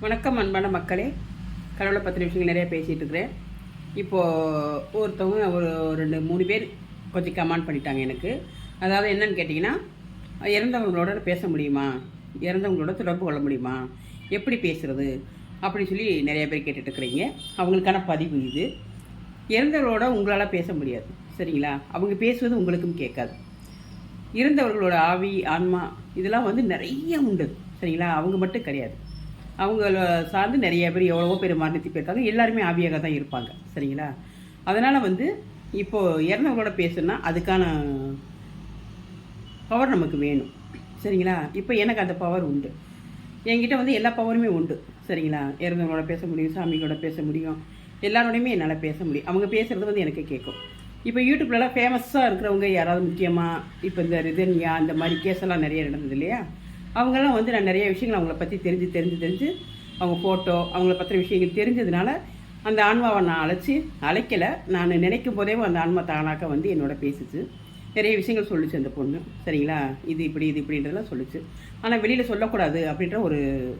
வணக்கம் அன்பான மக்களே. கடவுளை பற்றின விஷயங்கள் நிறைய பேசிகிட்டு இருக்கிறேன். இப்போது ஒருத்தவங்க ஒரு ரெண்டு மூணு பேர் கொஞ்சம் கமெண்ட் பண்ணிட்டாங்க எனக்கு. அதாவது என்னன்னு கேட்டிங்கன்னா இறந்தவங்களோட பேச முடியுமா? இறந்தவங்களோட தொடர்பு கொள்ள முடியுமா? எப்படி பேசுறது? அப்படின்னு சொல்லி நிறைய பேர் கேட்டுட்ருக்குறீங்க அவங்களுக்கான பதிவு இது. இறந்தவர்களோட உங்களால் பேச முடியாது. சரிங்களா? அவங்க பேசுவது உங்களுக்கும் கேட்காது. இருந்தவர்களோட ஆவி ஆன்மா இதெல்லாம் வந்து நிறைய உண்டு. சரிங்களா? அவங்க மட்டும் கிடையாது. அவங்கள சார்ந்து நிறைய பேர் எவ்வளவோ பேர் மரணித்து போயிருக்காங்க. எல்லாருமே ஆவியாக தான் இருப்பாங்க. சரிங்களா? அதனால் வந்து இப்போது இறந்தவங்களோட பேசுனா அதுக்கான பவர் நமக்கு வேணும். சரிங்களா? இப்போ எனக்கு அந்த பவர் உண்டு. என்கிட்ட வந்து எல்லா பவருமே உண்டு. சரிங்களா? இறந்தவங்களோட பேச முடியும் சாமிகளோட பேச முடியும். எல்லாரோடையுமே என்னால் பேச முடியும். அவங்க பேசுகிறது வந்து எனக்கு கேட்கும் இப்போ யூடியூப்லலாம் ஃபேமஸாக இருக்கிறவங்க யாராவது முக்கியமாக இப்போ இந்த ரிதன்யா இந்த மாதிரி கேஸெல்லாம் நிறைய நடந்தது இல்லையா? அவங்கெல்லாம் வந்து நான் நிறைய விஷயங்கள் அவங்கள பற்றி தெரிஞ்சு தெரிஞ்சு தெரிஞ்சு அவங்க ஃபோட்டோ அவங்கள பற்றின விஷயங்கள் தெரிஞ்சதுனால அந்த ஆன்மாவை நான் அழைச்சி அழைக்கலை. நான் நினைக்கும் போதே அந்த ஆன்மா தானாக்க வந்து என்னோட பேசிச்சு. நிறைய விஷயங்கள் சொல்லுச்சு அந்த பொண்ணு. சரிங்களா? இது இப்படி இது இப்படின்றதெல்லாம் சொல்லிச்சு. ஆனால் வெளியில் சொல்லக்கூடாது அப்படின்ற ஒரு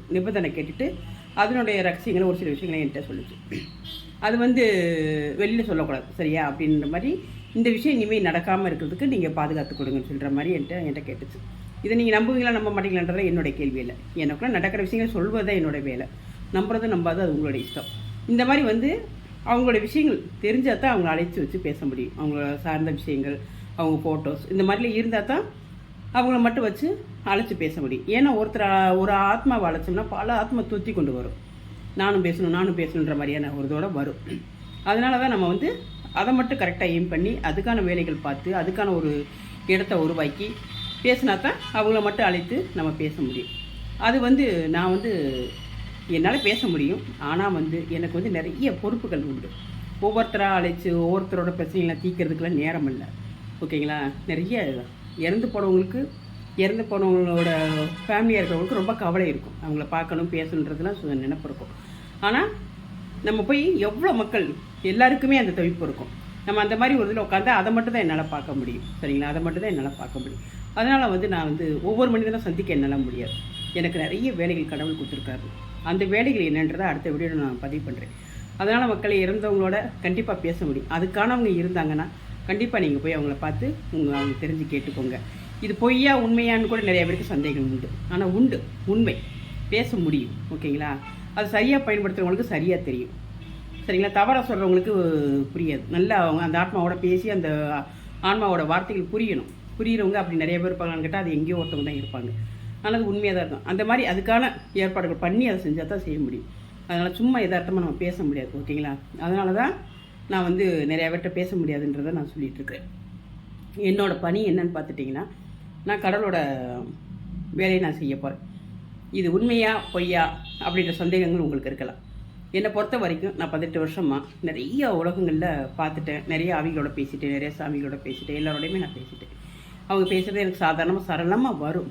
நிபந்தனை கேட்டுட்டு அதனுடைய ரகசியங்களை ஒரு சில விஷயங்களை என்கிட்ட சொல்லிச்சு. அது வந்து வெளியில் சொல்லக்கூடாது. சரியா? அப்படின்ற மாதிரி இந்த விஷயம் இனிமேல் நடக்காமல் இருக்கிறதுக்கு நீங்கள் பாதுகாத்து கொடுங்கன்னு சொல்கிற மாதிரி என்கிட்ட என்கிட்ட கேட்டுச்சு. இதை நீங்கள் நம்புவீங்களா நம்ப மாட்டீங்களான்றத என்னோட கேள்வி இல்லை. எனக்குள்ள நடக்கிற விஷயங்கள் சொல்வது தான் என்னோட வேலை. நம்புறது நம்பாது அது உங்களோட இஷ்டம். இந்த மாதிரி வந்து அவங்களோட விஷயங்கள் தெரிஞ்சால் தான் அவங்கள அழைச்சி வச்சு பேச முடியும். அவங்கள சார்ந்த விஷயங்கள் அவங்க ஃபோட்டோஸ் இந்த மாதிரிலாம் இருந்தால் தான் அவங்கள மட்டும் வச்சு அழைச்சி பேச முடியும். ஏன்னா ஒருத்தர் ஒரு ஆத்மாவை அழைச்சோம்னா பல ஆத்மா தூத்தி கொண்டு வரும். நானும் பேசணும் நானும் பேசணுன்ற மாதிரியான ஒரு இதோட வரும். அதனால தான் நம்ம வந்து அதை மட்டும் கரெக்டாக எய்ம் பண்ணி அதுக்கான வேலைகள் பார்த்து அதுக்கான ஒரு இடத்த உருவாக்கி பேசினா தான் அவங்கள மட்டும் அழைத்து நம்ம பேச முடியும். அது வந்து நான் வந்து என்னால் பேச முடியும். ஆனால் வந்து எனக்கு வந்து நிறைய பொறுப்புகள் உண்டு. ஒவ்வொருத்தராக அழைச்சி ஒவ்வொருத்தரோட பிரச்சனைகளை தீர்க்கறதுக்கெல்லாம் நேரம் இல்லை. ஓகேங்களா? நிறைய இறந்து போனவங்களுக்கு இறந்து போனவங்களோட ஃபேமிலியாக இருக்கிறவங்களுக்கு ரொம்ப கவலை இருக்கும். அவங்கள பார்க்கணும் பேசணுன்றதுலாம் நினப்பு நினைப்பு இருக்கும். ஆனால் நம்ம போய் எவ்வளோ மக்கள் எல்லாருக்குமே அந்த தவிப்பு இருக்கும். நம்ம அந்த மாதிரி ஒரு இதில் உட்காந்து அதை மட்டும் தான் என்னால் பார்க்க முடியும். சரிங்களா? அதை மட்டும் தான் என்னால் பார்க்க முடியும். அதனால் வந்து நான் வந்து ஒவ்வொரு மனிதனும் சந்திக்க என்னால் முடியாது. எனக்கு நிறைய வேலைகள் கடவுள் கொடுத்துருக்காரு. அந்த வேலைகள் என்னன்றதை அடுத்த வீடியோ நான் பதிவு பண்ணுறேன் அதனால் மக்களை இறந்தவங்களோட கண்டிப்பாக பேச முடியும். அதுக்கானவங்க இருந்தாங்கன்னா கண்டிப்பாக நீங்கள் போய் அவங்கள பார்த்து உங்கள் அவங்க தெரிஞ்சு கேட்டுக்கோங்க. இது பொய்யா உண்மையான்னு கூட நிறைய பேருக்கு சந்தேகம் உண்டு. ஆனால் உண்டு உண்மை. பேச முடியும். ஓகேங்களா? அது சரியாக பயன்படுத்துகிறவங்களுக்கு சரியாக தெரியும். சரிங்களா? தவறாக சொல்கிறவங்களுக்கு புரியாது. நல்லா அவங்க அந்த ஆத்மாவோட பேசி அந்த ஆன்மாவோட வார்த்தைகள் புரியணும். புரியிறவங்க அப்படி நிறைய பேர் இருப்பாங்கன்னு கேட்டால் அது எங்கேயோ ஒருத்தவங்க தான் இருப்பாங்க. ஆனால் அது உண்மையாக தான் இருக்கும். அந்த மாதிரி அதுக்கான ஏற்பாடுகள் பண்ணி அதை செஞ்சால் தான் செய்ய முடியும். அதனால் சும்மா எதார்த்தமாக நம்ம பேச முடியாது ஓகேங்களா? அதனால தான் நான் வந்து நிறைய பேர்கிட்ட பேச முடியாதுன்றதை நான் சொல்லிட்டு இருக்கிறேன் என்னோட பணி என்னன்னு பார்த்துட்டிங்கன்னா நான் கடவுளோட வேலையை நான் செய்ய போகிறேன் இது உண்மையா பொய்யா அப்படின்ற சந்தேகங்கள் உங்களுக்கு இருக்கலாம். என்னை பொறுத்த வரைக்கும் நான் பதினெட்டு வருஷமாக நிறைய உலகங்களில் பார்த்துட்டேன். நிறைய ஆவிகளோட பேசிட்டேன் நிறைய சாமிகளோட பேசிட்டேன் எல்லாரோடையுமே நான் பேசிட்டேன். அவங்க பேசுகிறது எனக்கு சாதாரணமாக சரளமாக வரும்.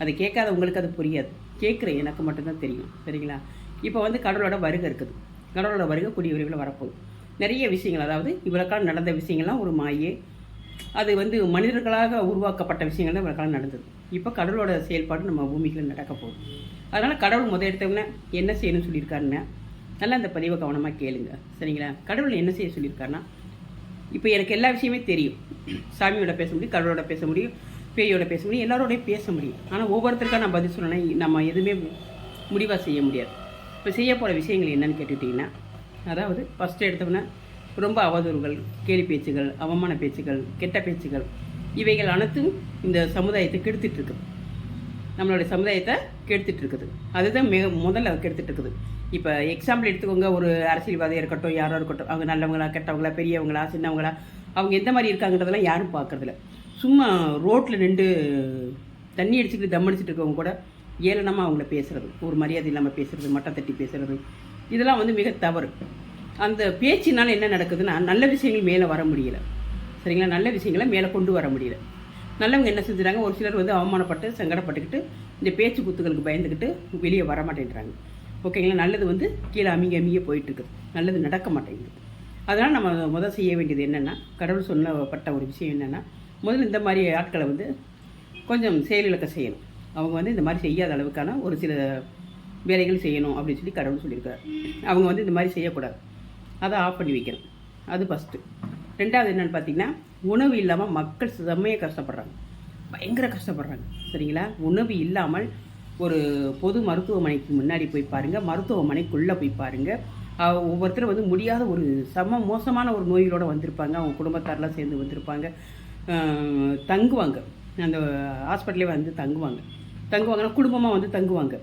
அது கேட்காத உங்களுக்கு அது புரியாது. கேட்குற எனக்கு மட்டும்தான் தெரியும். சரிங்களா? இப்போ வந்து கடவுளோட வருகை இருக்குது. கடவுளோட வருகை கூடிய விரைவில் வரப்போகுது. நிறைய விஷயங்கள் அதாவது இவ்வளோக்கால நடந்த விஷயங்கள்லாம் ஒரு மாயே. அது வந்து மனிதர்களாக உருவாக்கப்பட்ட விஷயங்கள் தான் இவ்வளோக்காலம் நடந்தது. இப்போ கடவுளோட செயல்பாடு நம்ம பூமிக்குள்ள நடக்க போகுது. அதனால் கடவுள் முத எடுத்தவங்க என்ன செய்யணும்னு சொல்லியிருக்காருன்னா நல்லா அந்த பதிவை கவனமாக கேளுங்க. சரிங்களா? கடவுள் என்ன செய்ய சொல்லியிருக்காருன்னா இப்போ எனக்கு எல்லா விஷயமே தெரியும். சாமியோட பேச முடியும் கடவுளோட பேச முடியும் பேயோட பேச முடியும் எல்லாரோடையும் பேச முடியும். ஆனால் ஒவ்வொருத்தருக்காக நான் பதில் சொல்லணும் நம்ம எதுவுமே முடிவாக செய்ய முடியாது. இப்போ செய்ய போகிற விஷயங்கள் என்னன்னு கேட்டுக்கிட்டிங்கன்னா அதாவது ஃபஸ்ட்டு எடுத்தோம்னா ரொம்ப அவதூறுகள் கேலி பேச்சுகள் அவமான பேச்சுகள் கெட்ட பேச்சுகள் இவைகள் அனைத்தும் இந்த சமுதாயத்தை கெடுத்துட்ருக்குது நம்மளுடைய சமுதாயத்தை கெடுத்துட்ருக்குது அதுதான் மிக முதல்ல கெடுத்துட்ருக்குது இப்போ எக்ஸாம்பிள் எடுத்துக்கோங்க ஒரு அரசியல்வாதியாக இருக்கட்டும் யாரோ இருக்கட்டும் அவங்க நல்லவங்களா கெட்டவங்களா பெரியவங்களா சின்னவங்களா அவங்க எந்த மாதிரி இருக்காங்கன்றதெல்லாம் யாரும் பார்க்கறதில்ல. சும்மா ரோட்டில் நின்று தண்ணி அடிச்சுக்கிட்டு தம் அடிச்சுட்டு இருக்கவங்க கூட ஏளனமாக அவங்கள பேசுறது ஒரு மரியாதை இல்லாமல் பேசுகிறது மட்டம் தட்டி பேசுகிறது இதெல்லாம் வந்து மிக தவறு. அந்த பேச்சினால் என்ன நடக்குதுன்னா நல்ல விஷயங்கள் மேலே வர முடியல. சரிங்களா? நல்ல விஷயங்களை மேலே கொண்டு வர முடியல. நல்லவங்க என்ன செஞ்சுறாங்க? ஒரு சிலர் வந்து அவமானப்பட்டு சங்கடப்பட்டுக்கிட்டு இந்த பேச்சு குத்துகளுக்கு பயந்துக்கிட்டு வெளியே வர மாட்டேன்றாங்க ஓகேங்களா? நல்லது வந்து கீழே அமிங்க அமிங்க போயிட்டு இருக்குது நல்லது நடக்க மாட்டேங்குது. அதனால் நம்ம முதல் செய்ய வேண்டியது என்னென்னா கடவுள் சொல்லப்பட்ட ஒரு விஷயம் என்னென்னா முதல்ல இந்த மாதிரி ஆட்களை வந்து கொஞ்சம் செயலிழக்க செய்யணும். அவங்க வந்து இந்த மாதிரி செய்யாத அளவுக்கான ஒரு சில வேலைகள் செய்யணும் அப்படின்னு சொல்லி கடவுள் சொல்லியிருக்காரு. அவங்க வந்து இந்த மாதிரி செய்யக்கூடாது. அதை ஆஃப் பண்ணி வைக்கணும். அது ஃபஸ்ட்டு ரெண்டாவது என்னென்னு பார்த்தீங்கன்னா உணவு இல்லாமல் மக்கள் செம்மையாக கஷ்டப்படுறாங்க. பயங்கர கஷ்டப்படுறாங்க. சரிங்களா? உணவு இல்லாமல் ஒரு பொது மருத்துவமனைக்கு முன்னாடி போய் பாருங்கள் மருத்துவமனைக்குள்ளே போய் பாருங்கள் ஒவ்வொருத்தரும் வந்து முடியாத ஒரு சம மோசமான ஒரு நோய்களோடு வந்திருப்பாங்க. அவங்க குடும்பத்தாரெலாம் சேர்ந்து வந்திருப்பாங்க. தங்குவாங்க. அந்த ஹாஸ்பிட்டலே வந்து தங்குவாங்க. தங்குவாங்கன்னா குடும்பமாக வந்து தங்குவாங்க.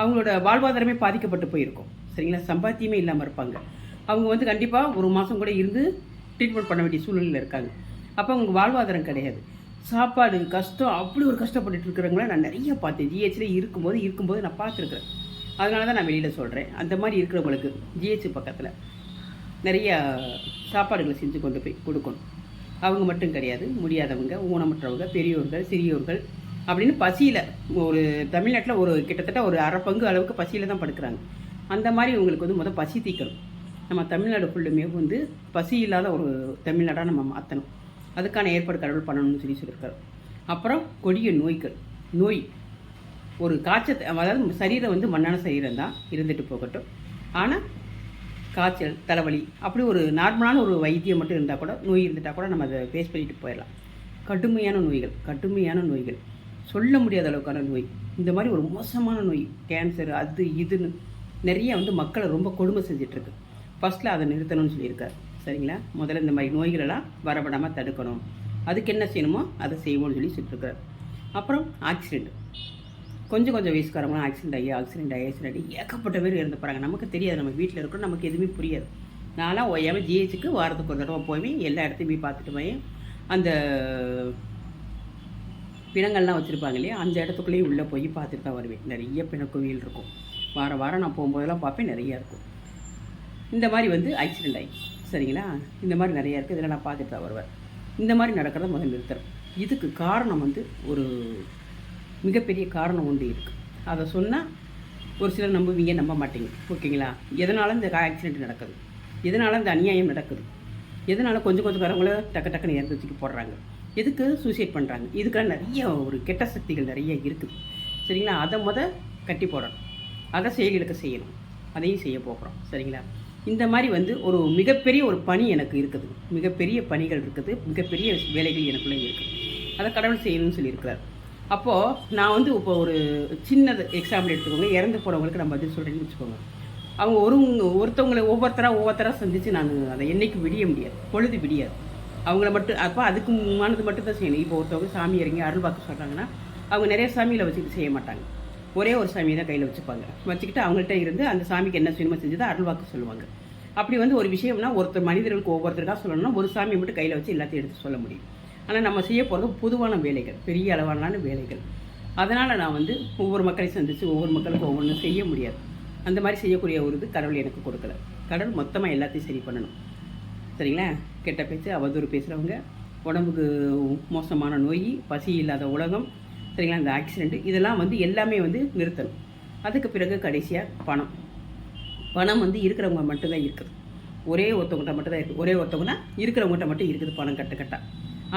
அவங்களோட வாழ்வாதாரமே பாதிக்கப்பட்டு போயிருக்கும். சரிங்களா? சம்பாத்தியமே இல்லாமல் இருப்பாங்க. அவங்க வந்து கண்டிப்பாக ஒரு மாதம் கூட இருந்து ட்ரீட்மெண்ட் பண்ண வேண்டிய சூழ்நிலையில் இருக்காங்க. அப்போ அவங்க வாழ்வாதாரம் கிடையாது. சாப்பாடு கஷ்டம் அப்படி ஒரு கஷ்டப்பட்டுட்டு இருக்கிறவங்கள நான் நிறைய பார்த்தேன். ஜிஹெச்சில் இருக்கும்போது இருக்கும்போது நான் பார்த்துருக்குறேன். அதனால தான் நான் வெளியில் சொல்கிறேன் அந்த மாதிரி இருக்கிறவங்களுக்கு ஜிஹெச் பக்கத்தில் நிறைய சாப்பாடுகளை செஞ்சு கொண்டு போய் கொடுக்கணும். அவங்க மட்டும் கிடையாது முடியாதவங்க ஊனமற்றவங்க பெரியோர்கள் சிறியோர்கள் அப்படின்னு பசியில் ஒரு தமிழ்நாட்டில் ஒரு கிட்டத்தட்ட ஒரு அரை பங்கு அளவுக்கு பசியில் தான் படுக்கிறாங்க. அந்த மாதிரி இவங்களுக்கு வந்து முதல் பசி தீக்கணும். நம்ம தமிழ்நாடு ஃபுல்லுமே வந்து பசி இல்லாத ஒரு தமிழ்நாடாக நம்ம மாற்றணும் அதுக்கான ஏற்பாடு கடவுள் பண்ணணும்னு சொல்லி சொல்லியிருக்காரு. அப்புறம் கொடிய நோய்கள். நோய். ஒரு காய்ச்சல் அதாவது சரீரம் வந்து மண்ணான சரீரம் தான் இருந்துட்டு போகட்டும். ஆனால் காய்ச்சல் தலைவலி அப்படி ஒரு நார்மலான ஒரு வைத்தியம் மட்டும் இருந்தால் கூட நோய் இருந்துட்டால் கூட நம்ம அதை ஃபேஸ் பண்ணிட்டு போயிடலாம். கடுமையான நோய்கள் கடுமையான நோய்கள். சொல்ல முடியாத அளவுக்கான நோய். இந்த மாதிரி ஒரு மோசமான நோய் கேன்சர் அது இதுன்னு நிறைய வந்து மக்களை ரொம்ப கொடுமை செஞ்சிட்ருக்கு ஃபஸ்ட்டில் அதை நிறுத்தணும்னு சொல்லியிருக்காரு. சரிங்களா? முதல்ல இந்த மாதிரி நோய்களெல்லாம் வரப்படாமல் தடுக்கணும். அதுக்கு என்ன செய்யணுமோ அதை செய்வோம்னு சொல்லி சொல்லியிருக்காரு அப்புறம் ஆக்சிடெண்ட் கொஞ்சம் கொஞ்சம் வயசுக்காரங்களும் ஆக்சிடென்ட் ஆகி ஆக்சிடென்ட் ஆகி ஆக்சிடென்ட் ஆகி ஏகப்பட்ட பேர் இறந்து போகிறாங்க நமக்கு தெரியாது. நம்ம வீட்டில் இருக்கிறோம். நமக்கு எதுவுமே புரியாது. நான்லாம் ஓயாமல் ஜிஹெச்சுக்கு வாரத்துக்கு ஒரு தடவை போய் எல்லா இடத்தையும் போய் பார்த்துட்டு போய் அந்த பிணங்கள்லாம் வச்சுருப்பாங்க இல்லையா? அந்த இடத்துக்குள்ளேயும் உள்ளே போய் பார்த்துட்டு தான் வருவேன். நிறைய பிணக்கோவில் இருக்கும். வாரம் வாரம் நான் போகும்போதெல்லாம் பார்ப்பேன். நிறையா இருக்கும். இந்த மாதிரி வந்து ஆக்சிடென்ட் ஆகி. சரிங்களா? இந்த மாதிரி நிறையா இருக்குது இதெல்லாம் நான் பார்த்துட்டு தான் வருவேன். இந்த மாதிரி நடக்கிறத முதல் நிறுத்தம் இதுக்கு காரணம் வந்து ஒரு மிகப்பெரிய காரணம் ஒன்று இருக்குது அதை சொன்னால் ஒரு சிலர் நம்புவீங்க நம்ப மாட்டீங்க. ஓகேங்களா? எதனால் இந்த ஆக்சிடென்ட் நடக்குது? எதனால் இந்த அநியாயம் நடக்குது? எதனால கொஞ்சம் கொஞ்சம் வரவங்கள டக்கு டக்குன்னு இறந்து தூக்கி போடுறாங்க? எதுக்கு சூசைட் பண்ணுறாங்க இதுக்கெல்லாம் நிறைய ஒரு கெட்ட சக்திகள் நிறைய இருக்குது. சரிங்களா? அதை முத கட்டி போடணும். அதை செயலிழக்க செய்யணும். அதையும் செய்ய போகிறோம். சரிங்களா? இந்த மாதிரி வந்து ஒரு மிகப்பெரிய ஒரு பணி எனக்கு இருக்குது. மிகப்பெரிய பணிகள் இருக்குது. மிகப்பெரிய வேலைகள் எனக்குள்ளே இருக்குது அதை கடவுள் செய்யணும்னு சொல்லியிருக்கிறார். அப்போது நான் வந்து இப்போ ஒரு சின்னது எக்ஸாம்பிள் எடுத்துக்கோங்க. இறந்து போனவங்களுக்கு நான் பதில் சொல்கிறேன்னு வச்சுக்கோங்க. அவங்க ஒரு ஒருத்தவங்களை ஒவ்வொருத்தராக ஒவ்வொருத்தராக சந்தித்து நான் அதை என்றைக்கும் விடிய முடியாது. பொழுது விடியாது. அவங்கள மட்டும் அப்போ அதுக்கு மானது மட்டும் தான் செய்யணும். இப்போ ஒருத்தவங்க சாமி இறங்கி அருள் பார்க்க சொல்கிறாங்கன்னா அவங்க நிறைய சாமியில் வச்சுட்டு செய்ய மாட்டாங்க. ஒரே ஒரு சாமியை தான் கையில் வச்சுப்பாங்க. வச்சுக்கிட்டு அவங்கள்ட்ட இருந்து அந்த சாமிக்கு என்ன சினிமா செஞ்சதோ அருள்வாக்கு சொல்லுவாங்க. அப்படி வந்து ஒரு விஷயம்னா ஒருத்தர் மனிதர்களுக்கு ஒவ்வொருத்தருக்காக சொல்லணும்னா ஒரு சாமியை மட்டும் கையில் வச்சு எல்லாத்தையும் எடுத்து சொல்ல முடியும். ஆனால் நம்ம செய்ய போகிறது பொதுவான வேலைகள் பெரிய அளவான வேலைகள். அதனால் நான் வந்து ஒவ்வொரு மக்களையும் சந்தித்து ஒவ்வொரு மக்களுக்கும் ஒவ்வொன்றும் செய்ய முடியாது. அந்த மாதிரி செய்யக்கூடிய ஒரு இது கடவுள் எனக்கு கொடுக்கல. கடவுள் மொத்தமாக எல்லாத்தையும் சரி பண்ணணும். சரிங்களா? கெட்ட பேச்சு அவதூறு பேசுகிறவங்க உடம்புக்கு மோசமான நோய் பசி இல்லாத உலகம் சரிங்களா? இந்த ஆக்சிடெண்ட்டு இதெல்லாம் வந்து எல்லாமே வந்து நிறுத்தணும். அதுக்கு பிறகு கடைசியாக பணம். பணம் வந்து இருக்கிறவங்க மட்டும்தான் இருக்குது. ஒரே ஒருத்தவங்கள்ட்ட மட்டும் தான் இருக்குது ஒரே ஒருத்தவங்கன்னா இருக்கிறவங்ககிட்ட மட்டும் இருக்குது பணம் கட்டுக்கட்டாக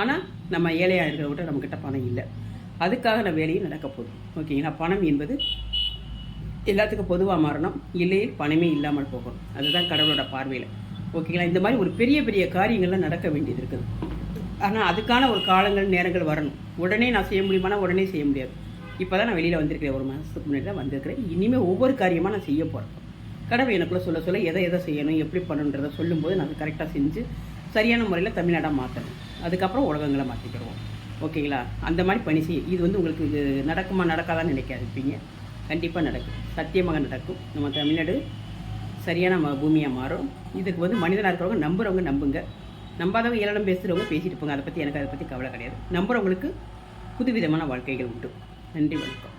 ஆனால் நம்ம ஏழையாக இருக்கிறவங்ககிட்ட நம்மக்கிட்ட பணம் இல்லை. அதுக்காக நான் வேலையும் நடக்க போகுது. ஓகேங்களா? பணம் என்பது எல்லாத்துக்கும் பொதுவாக மாறணும். இல்லையே பணமே இல்லாமல் போகணும் அதுதான் கடவுளோட பார்வையில். ஓகேங்களா? இந்த மாதிரி ஒரு பெரிய பெரிய காரியங்கள்லாம் நடக்க வேண்டியது இருக்குது. ஆனால் அதுக்கான ஒரு காலங்கள் நேரங்கள் வரணும். உடனே நான் செய்ய முடியுமானா உடனே செய்ய முடியாது. இப்போ தான் நான் வெளியில் வந்திருக்கிறேன். ஒரு மாதத்துக்கு முன்னாடி தான் வந்திருக்கிறேன். இனிமேல் ஒவ்வொரு காரியமாக நான் செய்ய போகிறேன் கடவுள் எனக்குள்ளே சொல்ல சொல்ல எதை எதை செய்யணும் எப்படி பண்ணணுன்றதை சொல்லும்போது நான் கரெக்டாக செஞ்சு சரியான முறையில் தமிழ்நாடாக மாற்றணும் அதுக்கப்புறம் உலகங்களை மாற்றிக்கிடுவோம் ஓகேங்களா? அந்த மாதிரி பணி செய்ய இது வந்து உங்களுக்கு இது நடக்குமா நடக்காதான்னு நினைக்காதுப்பீங்க கண்டிப்பாக நடக்கும். சத்தியமாக நடக்கும். நம்ம தமிழ்நாடு சரியான ம- பூமியாக மாறும். இதுக்கு வந்து மனிதனாக இருக்கிறவங்க நம்புறவங்க நம்புங்க. நம்பாதவங்க ஏளனம் பேசுகிறவங்க பேசிட்டு போங்க. அதை பற்றி எனக்கு அதை பற்றி கவலை கிடையாது. நம்புறவங்களுக்கு புதுவிதமான வாழ்க்கைகள் உண்டு. நன்றி வணக்கம்.